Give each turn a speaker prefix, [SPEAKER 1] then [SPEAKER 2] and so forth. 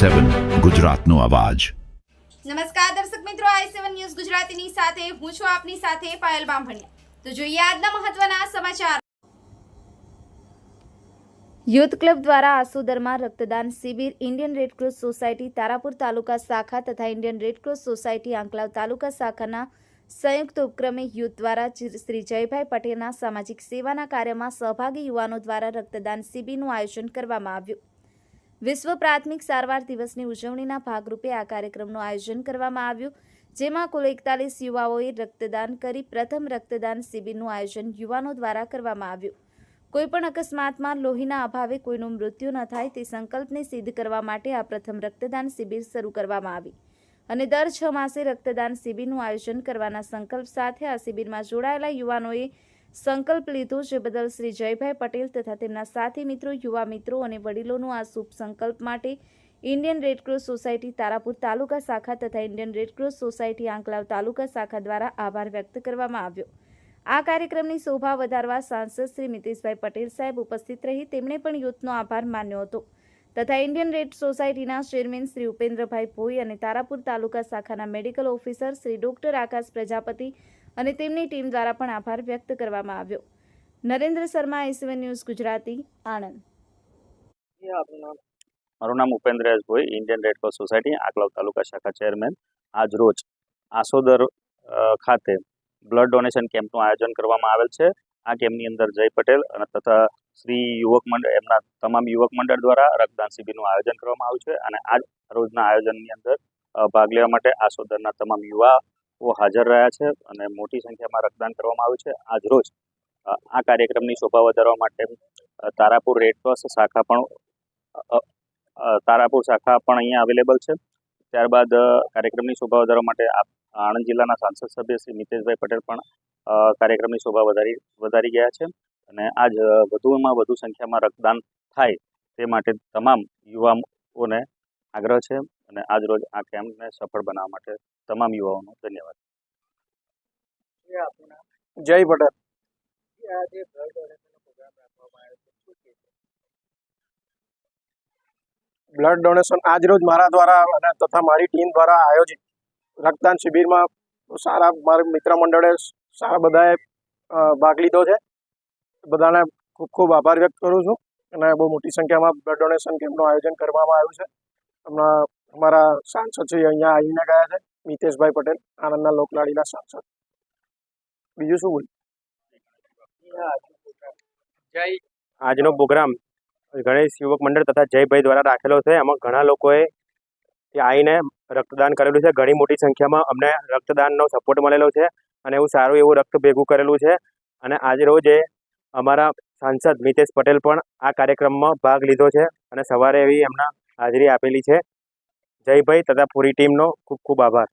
[SPEAKER 1] સેવન ગુજરાતનો અવાજ.
[SPEAKER 2] નમસ્કાર દર્શક મિત્રો આઈ સેવન ન્યૂઝ ગુજરાતીની સાથે હું છું આપની સાથે પાયલ બામભણિયા. તો જોઈએ આજના મહત્વના સમાચાર. યુથ ક્લબ દ્વારા આસોદરમાં રક્તદાન શિબિર Indian red cross society Tarapur taluka શાખા તથા Indian red cross society Anklav taluka શાખાના સંયુક્ત ઉપક્રમે યુથ દ્વારા શ્રી જયભાઈ પટેલના સામાજિક સેવાના કાર્યમાં સહભાગી યુવાનો દ્વારા રક્તદાન શિબિરનું આયોજન કરવામાં આવ્યું. વિશ્વ પ્રાથમિક સારવાર દિવસની ઉજવણીના ભાગરૂપે આ કાર્યક્રમનું આયોજન કરવામાં આવ્યું, જેમાં કુલ એકતાલીસ યુવાઓએ રક્તદાન કરી પ્રથમ રક્તદાન શિબિરનું આયોજન યુવાનો દ્વારા કરવામાં આવ્યું. કોઈપણ અકસ્માતમાં લોહીના અભાવે કોઈનું મૃત્યુ ન થાય તે સંકલ્પને સિદ્ધ કરવા માટે આ પ્રથમ રક્તદાન શિબિર શરૂ કરવામાં આવી. અને દર છ માસે રક્તદાન શિબિરનું આયોજન કરવાના સંકલ્પ સાથે આ શિબિરમાં જોડાયેલા યુવાનોએ સંકલ્પ લીધો, જે બદલ શ્રી જયભાઈ પટેલ તથા તેમના સાથી મિત્રો, યુવા મિત્રો અને વડીલોનું આ શુભ સંકલ્પ માટે Indian red cross society Tarapur taluka શાખા તથા Indian red cross society Anklav taluka શાખા દ્વારા આભાર વ્યક્ત કરવામાં આવ્યો. આ કાર્યક્રમની શોભા વધારવા સાંસદ શ્રી મિતેશભાઈ પટેલ સાહેબ ઉપસ્થિત રહી તેમણે પણ યુથનો આભાર માન્યો હતો. તથા ઇન્ડિયન રેડ સોસાયટીના ચેરમેન શ્રી ઉપેન્દ્રભાઈ ભોઈ અને તારાપુર તાલુકા શાખાના medical officer Shri doctor Akash Prajapati અને તેમની ટીમ દ્વારા પણ આભાર વ્યક્ત કરવામાં આવ્યો. Narendra Sharma S one news, Gujarati, Anand.
[SPEAKER 3] મારું નામ Upendra Bhoi, Indian red cross society, Anklav taluka શાખા ચેરમેન. આજ રોજ આસોદર ખાતે બ્લડ ડોનેશન કેમ્પનું આયોજન કરવામાં આવેલ છે. આ કેમ્પની અંદર જય પટેલ અને તથા શ્રી યુવક મંડળ, એમના તમામ યુવક મંડળ દ્વારા રક્તદાન શિબિરનું આયોજન કરવામાં આવ્યું છે. અને આજ રોજના આયોજનની અંદર ભાગ લેવા માટે આસોદરના તમામ યુવાઓ હાજર રહ્યા છે અને મોટી સંખ્યામાં રક્તદાન કરવામાં આવ્યું છે. આજ રોજ આ કાર્યક્રમની શોભા વધારવા માટે તારાપુર રેડક્રોસ શાખા પણ તારાપુર શાખા પણ અહીંયા અવેલેબલ છે. ત્યારબાદ કાર્યક્રમની શોભા વધારવા માટે આણંદ જિલ્લાના સાંસદ સભ્ય શ્રી મિતેશભાઈ પટેલ પણ કાર્યક્રમની શોભા વધારી વધારી ગયા છે. અને આજ વધુમાં વધુ સંખ્યામાં રક્તદાન થાય તે માટે તમામ યુવાઓને આગ્રહ છે. અને આજ રોજ આ કેમ્પને સફળ બનાવવા માટે તમામ યુવાઓનો ધન્યવાદ.
[SPEAKER 4] જય પટેલ. બ્લડ ડોનેશન આજ રોજ મારા દ્વારા અને તથા મારી ટીમ દ્વારા આયોજિત રક્તદાન શિબિરમાં સારા મારા મિત્ર મંડળે સારા બધાએ ભાગ લીધો છે. બધાને ખૂબ ખૂબ આભાર વ્યક્ત કરું છું અને બહુ મોટી સંખ્યામાં બ્લડ ડોનેશન કેમ્પનું આયોજન કરવામાં આવ્યું છે. હમણાં અમારા સાંસદ છે અહીંયા આવીને ગયા છે મિતેશભાઈ પટેલ આણંદના લોકલાડીના સાંસદ. બીજું શું બોલ?
[SPEAKER 5] આજનો પ્રોગ્રામ ગણેશ યુવક મંડળ તથા જયભાઈ દ્વારા રાખેલો છે. એમાં ઘણા લોકોએ આવીને રક્તદાન કરેલું છે. ઘણી મોટી સંખ્યામાં અમને રક્તદાનનો સપોર્ટ મળેલો છે અને એવું સારું એવું રક્ત ભેગું કરેલું છે. અને આજે રોજ એ અમારા સાંસદ મિતેશ પટેલ પણ આ કાર્યક્રમમાં ભાગ લીધો છે અને સવારે એવી એમના હાજરી આપેલી છે. જયભાઈ તથા પૂરી ટીમનો ખૂબ ખૂબ આભાર.